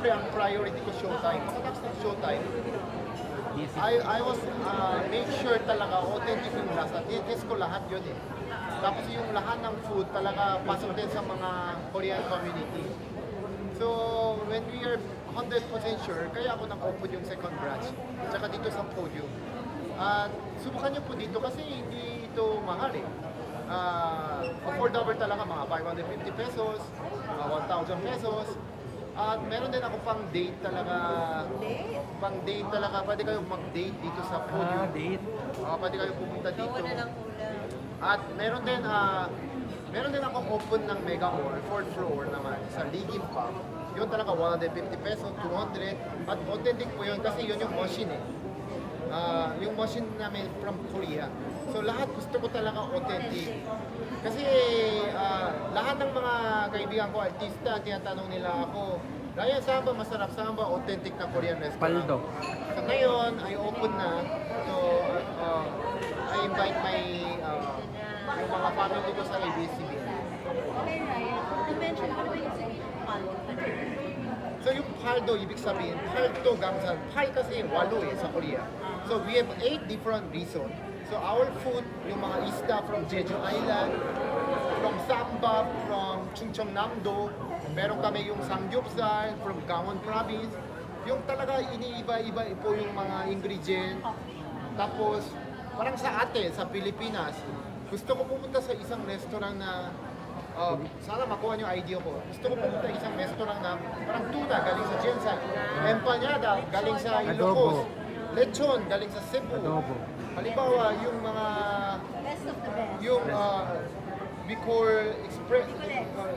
syempre ang priority ko showtime. Pagkatapos ng showtime. I, I was uh, make sure talaga authentic yung lasa. Test ko lahat yun eh. Tapos yung lahat ng food talaga pasok din sa mga Korean community. So, when we are 100% sure, kaya ako nag-open yung second branch. Tsaka dito sa podium. At subukan nyo po dito kasi hindi ito mahal eh. Ah, affordable talaga, mga 550 pesos, mga 1,000 pesos. At meron din ako pang date talaga. Pang date talaga. Pwede kayo mag-date dito sa Ah, podium. date. Ah, pwede kayo pumunta dito. Gawa na ng ulam. At meron din ah meron din akong open ng Mega Mall, fourth floor naman, sa Ligin Pub. Yun talaga 150 pesos, 200. At authentic po yun kasi yun yung machine eh. Ah, yung machine namin from Korea. So lahat gusto ko talaga authentic. Kasi ah, lahat ng mga kaibigan ko, artista, tinatanong nila ako, Ryan, saan ba masarap? Saan ba authentic na Korean restaurant? Paldo. So ngayon, ay open na. So, uh, I invite my, uh, yung mga family ko sa ABS-CBN. Okay, Ryan. You mentioned, ano ba yung sabi? Palo. So yung paldo, ibig sabihin, paldo gamsan. Pal kasi walo eh sa Korea. So we have eight different reasons. So our food, yung mga isda from Jeju Island, from Samba, from Chungcheongnam-do, meron kami yung Samgyeopsal from Gangwon Province. Yung talaga iniiba-iba po yung mga ingredient. Tapos, parang sa atin, sa Pilipinas, gusto ko pumunta sa isang restaurant na uh, sana makuha niyo idea ko. Gusto ko pumunta sa isang restaurant na parang tuna galing sa Jensan, empanada galing sa Ilocos, lechon galing sa Cebu. Adobo. Halimbawa, yung mga Best of the best. yung uh, Bicol Express,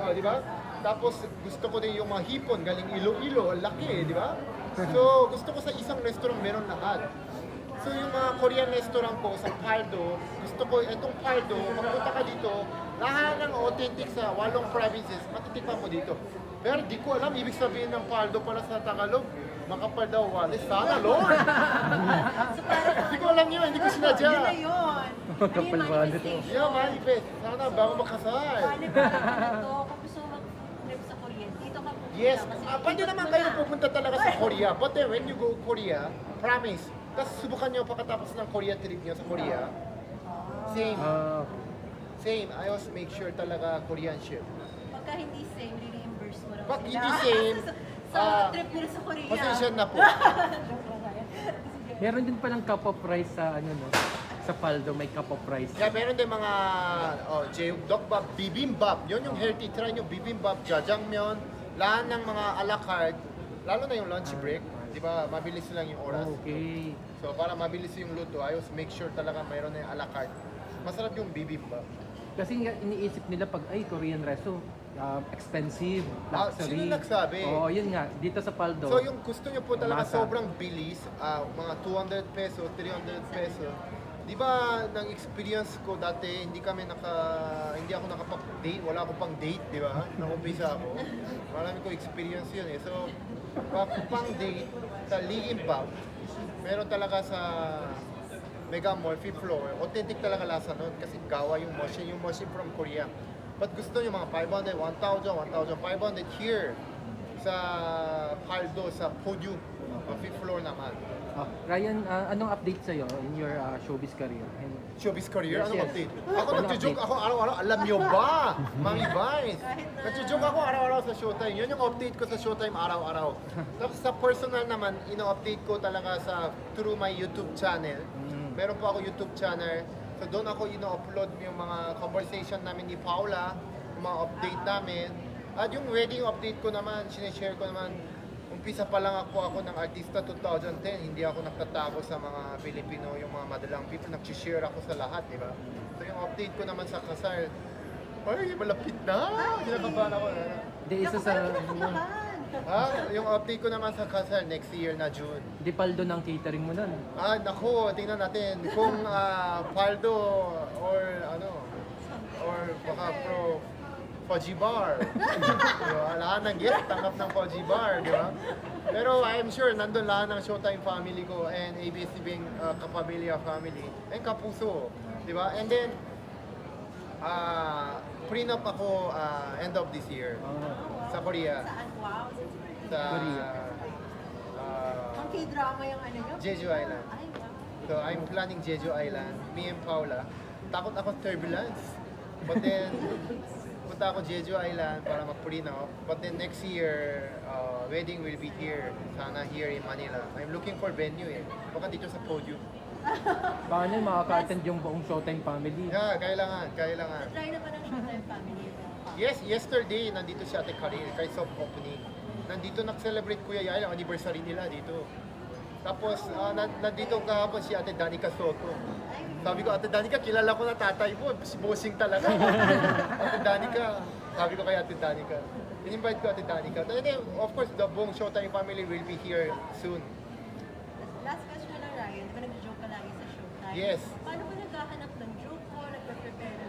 uh, di ba? Tapos gusto ko din yung mga hipon galing Iloilo, laki di ba? So gusto ko sa isang restaurant meron lahat. So yung mga Korean restaurant ko sa Paldo, gusto ko itong Paldo, magpunta ka dito, lahat ng authentic sa walong provinces, matitikman mo dito. Pero di ko alam, ibig sabihin ng Paldo pala sa Tagalog, makapal daw wali. Sana, Lord! Hindi ko alam yun, hindi ko sinadya. Yun na yun. Kapal ba nito? Yeah, manifest. Sana bago makasal. Ba na to? Kung gusto mo mag-trip sa Korea, dito ka pupunta. Yes, ah, pwede naman mo kayo pupunta talaga sa Korea. But then when you go Korea, promise, kasi subukan nyo pagkatapos ng Korea trip nyo sa Korea, same, Ah, same. I always make sure talaga Korean ship. Pagka hindi same, re-reimburse mo lang Pag hindi same, sa, ah, trip nila sa Korea. Pasensya na po. Meron din palang cup of rice sa ano no. Sa Paldo may cup of rice. Kaya meron din mga oh, jeokbap, bibimbap. Yun yung healthy. Try nyo bibimbap, jajangmyeon, lahat ng mga a la carte, lalo na yung lunch break. Di ba, mabilis lang yung oras. Okay. So para mabilis yung luto, always make sure talaga mayroon na yung a la carte. Masarap yung bibimbap. Kasi nga iniisip nila pag ay Korean resto, um, expensive, Ah, luxury. sino nagsabi? Oo, yun nga. Dito sa Paldo. So yung gusto nyo po talaga Masa. sobrang bilis, ah, mga 200 peso, 300 peso. Di ba, ng experience ko dati, hindi kami naka, hindi ako nakapag-date, wala ako pang date, di ba? Nakumpisa ako. Marami ko experience yun eh. So, pag pang date, sa Lee Impact, meron talaga sa Mega Mall, fifth floor. Authentic talaga lasa nun kasi gawa yung mochi, yung mochi from Korea. But gusto nyo mga 500, 1,000, 1,500 here sa Paldo, sa podium, uh, fifth floor naman. Ah, Ryan, ah, anong update sa'yo in your ah, showbiz career? And- Showbiz career? Yes, Ano yes. update? Ako Ano nagjo-joke update? ako araw-araw. Alam nyo ba? Mami Vice. Kahit na- Nagjo-joke ako araw-araw sa Showtime. Yun yung update ko sa Showtime araw-araw. Tapos sa personal naman, ino-update ko talaga sa through my YouTube channel. Mm. Meron po ako YouTube channel. So doon ako ino-upload yung mga conversation namin ni Paula, yung mga update namin. At yung wedding update ko naman, sinishare ko naman, umpisa pa lang ako ako ng artista 2010, hindi ako nagtatago sa mga Pilipino, yung mga madalang people, nag-share ako sa lahat, di ba? So yung update ko naman sa kasal, ay, malapit na! Kinakabahan ako. Di isa sa... Ha? Yung update ko naman sa kasal, next year na June. Di Paldo ng catering mo nun. Ah, naku, tingnan natin kung ah, Paldo or ano, or baka pro Foji Bar. diba? Lahat ng guest tanggap ng Foji Bar, di ba? Pero I'm sure nandun lahat ng Showtime family ko and ABS-CBN uh, Kapamilya family and Kapuso, di ba? And then, ah prenup ako ah, end of this year Ah. sa Korea. Saan? Sa Korea. uh, Ang K-drama yung ano nyo? Jeju Island. Ay, wow. So I'm planning Jeju Island, me and Paula. Takot ako turbulence. But then, punta ako Jeju Island para mag-prenup. But then next year, uh, wedding will be here. Sana here in Manila. I'm looking for venue eh. Baka dito sa podium. Paano yun makaka-attend yung buong Showtime family? Yeah, kailangan, kailangan. Try na ba ng Showtime Family? Yes, yesterday, nandito si Ate Karin, kay soft opening. Nandito nag-celebrate Kuya Yaya, ang anniversary nila dito. Tapos, nan- nandito kahapon si Ate Danica Soto. Sabi ko, Ate Danica, kilala ko na tatay mo. Si Bossing talaga. Ate Danica, sabi ko kay Ate Danica. In-invite ko Ate Danica. And then, of course, the buong Showtime family will be here soon. Last question lang, Ryan. Di ba nag-joke ka lagi sa Showtime? Yes. Paano ka naghahanap ng joke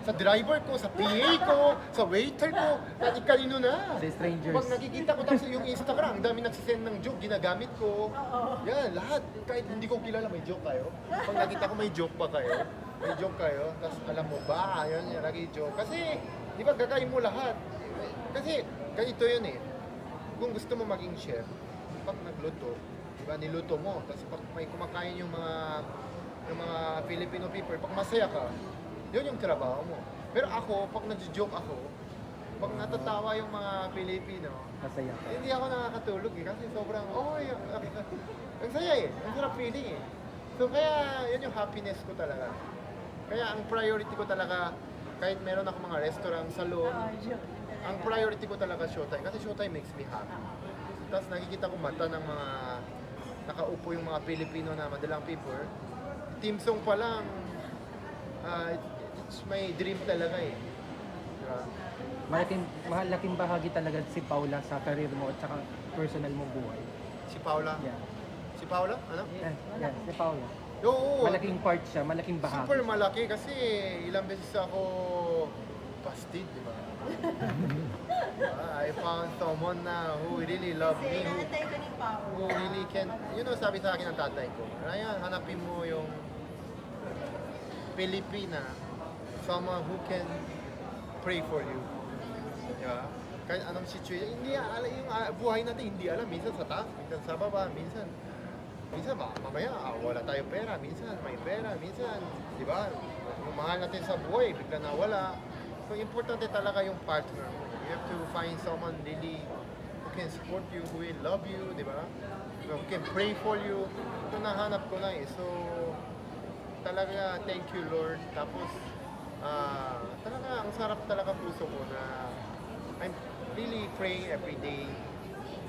Sa driver ko, sa PA ko, sa waiter ko, nani kanino na. Sa strangers. Pag nakikita ko tapos yung Instagram, ang dami nagsisend ng joke, ginagamit ko. Oo. Yan, lahat. Kahit hindi ko kilala, may joke kayo. Pag nakita ko may joke pa kayo, may joke kayo, tapos alam mo ba, yun, yan, lagi joke. Kasi, di ba, gagawin mo lahat. Kasi, ganito yun eh. Kung gusto mo maging chef, pag nagluto, di ba, niluto mo, tapos pag may kumakain yung mga yung mga Filipino people, pag masaya ka, yun yung trabaho mo. Pero ako, pag nag-joke ako, pag natatawa yung mga Pilipino, Masaya ka. hindi ako nakakatulog eh kasi sobrang, oh, yung, ang saya eh. Ang sarap feeling eh. So kaya, yun yung happiness ko talaga. Kaya ang priority ko talaga, kahit meron ako mga restaurant, salon, Oo, joke. din talaga. ang priority ko talaga showtime. Kasi showtime makes me happy. Tapos nakikita ko mata ng mga nakaupo yung mga Pilipino na madalang people. Team song pa lang, ah, it's my dream talaga eh. Diba? Malaking, malaking bahagi talaga si Paula sa career mo at saka personal mong buhay. Si Paula. Yeah. Si Paula? Ano? Eh, yeah, si Paula. Oo. Malaking part siya, malaking bahagi. Super malaki kasi ilang beses ako busted, di ba? I found someone na who really love Kasi me, who, nakatay ka ni Pao. who really can, you know, sabi sa akin ng tatay ko, Ryan, hanapin mo yung Pilipina, someone who can pray for you. Di ba? Kahit anong situation, hindi alam, yung ah, buhay natin, hindi alam, minsan sa taas, minsan sa baba, minsan minsan ma mamaya ah, wala tayong pera, minsan may pera, minsan, di ba? Mahal natin sa buhay, bigla nawala. So, importante talaga yung partner mo. You have to find someone really who can support you, who will love you, di ba? Who can pray for you. Ito nahanap ko na eh. So, talaga, thank you Lord. Tapos, ah, talaga, ang sarap talaga puso ko na I'm really praying every day.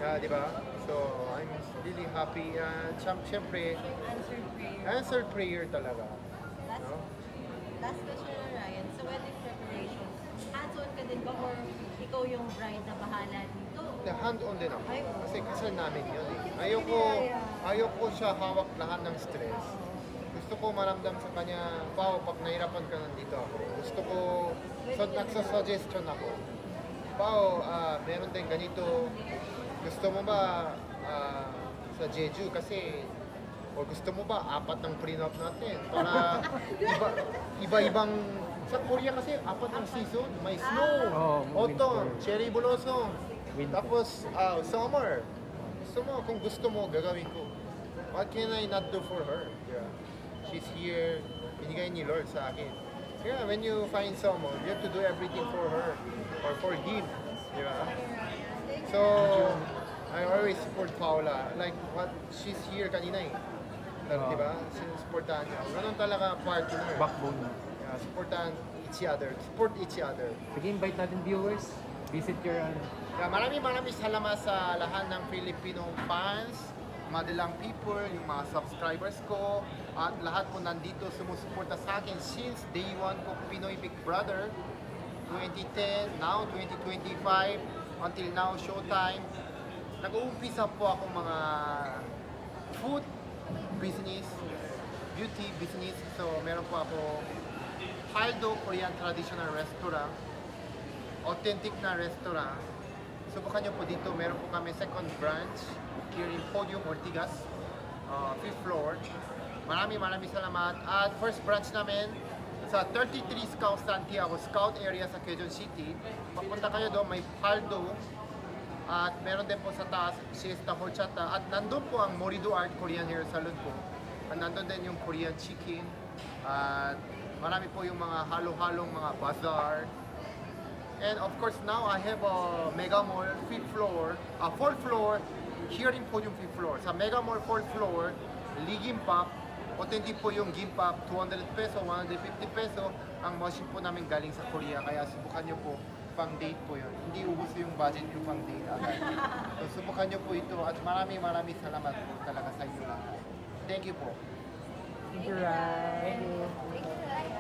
Ah, di ba? So, I'm really happy. And uh, syempre, Answered prayer. answered prayer talaga. Last, No? last question na Ryan. Sa wedding preparation, hands-on ka din ba or ikaw yung bride na bahala dito? The hand-on din ako. Ay. Kasi kasal namin yun eh. Ayoko, ayoko siya hawak lahat ng stress. Gusto ko maramdam sa kanya, wow, pag nahirapan ka nandito ako. Gusto ko, so, nagsa-suggestion ako. Pao, ah, meron din ganito. Gusto mo ba ah, sa Jeju? Kasi, o gusto mo ba apat ng prenup natin? Para iba, iba-ibang, sa Korea kasi apat ng season. May snow, Oh, autumn, winter. cherry blossom. Winter. Tapos, ah, summer. Gusto mo, kung gusto mo, gagawin ko. What can I not do for her? Yeah. She's here. Binigay ni Lord sa akin. Yeah, when you find someone, you have to do everything for her or for him. Di ba? So, I always support Paula. Like, what she's here kanina eh. Oo. Di ba? Sinusuportahan niya. Ganun talaga partner. Backbone. Yeah, supportahan each other. Support each other. Sige, invite natin viewers. Visit your ano. Yeah, maraming maraming salamat sa lahat ng Filipino fans, madalang people, yung mga subscribers ko, at lahat po nandito sumusuporta sa akin since day one ko Pinoy Big Brother 2010, now 2025, until now Showtime. Nag-uumpisa po ako mga food business, beauty business. So meron po ako Haldo Korean Traditional Restaurant authentic na restaurant. Subukan nyo po dito. Meron po kami second branch here in Podium Ortigas, uh, fifth floor. Maraming maraming salamat. At first branch namin sa 33 Scout Santiago, Scout area sa Quezon City. Papunta kayo doon, may Paldo At meron din po sa taas, Siesta Horchata. At nandun po ang Morido Art Korean Hair Salon po. At nandun din yung Korean Chicken. At marami po yung mga halo-halong mga bazaar. And of course now I have a Mega Mall fifth floor, uh, fourth floor, here in po yung fifth floor. Sa Mega Mall fourth floor, Ligimpap, authentic po yung gimpap, 200 peso, 150 peso. Ang machine po namin galing sa Korea, kaya subukan nyo po pang date po yun. Hindi ubus yung budget yung pang date agad. So subukan nyo po ito at maraming maraming salamat po talaga sa inyo lahat. Thank you po. Thank you, Rai. Thank you, Ryan.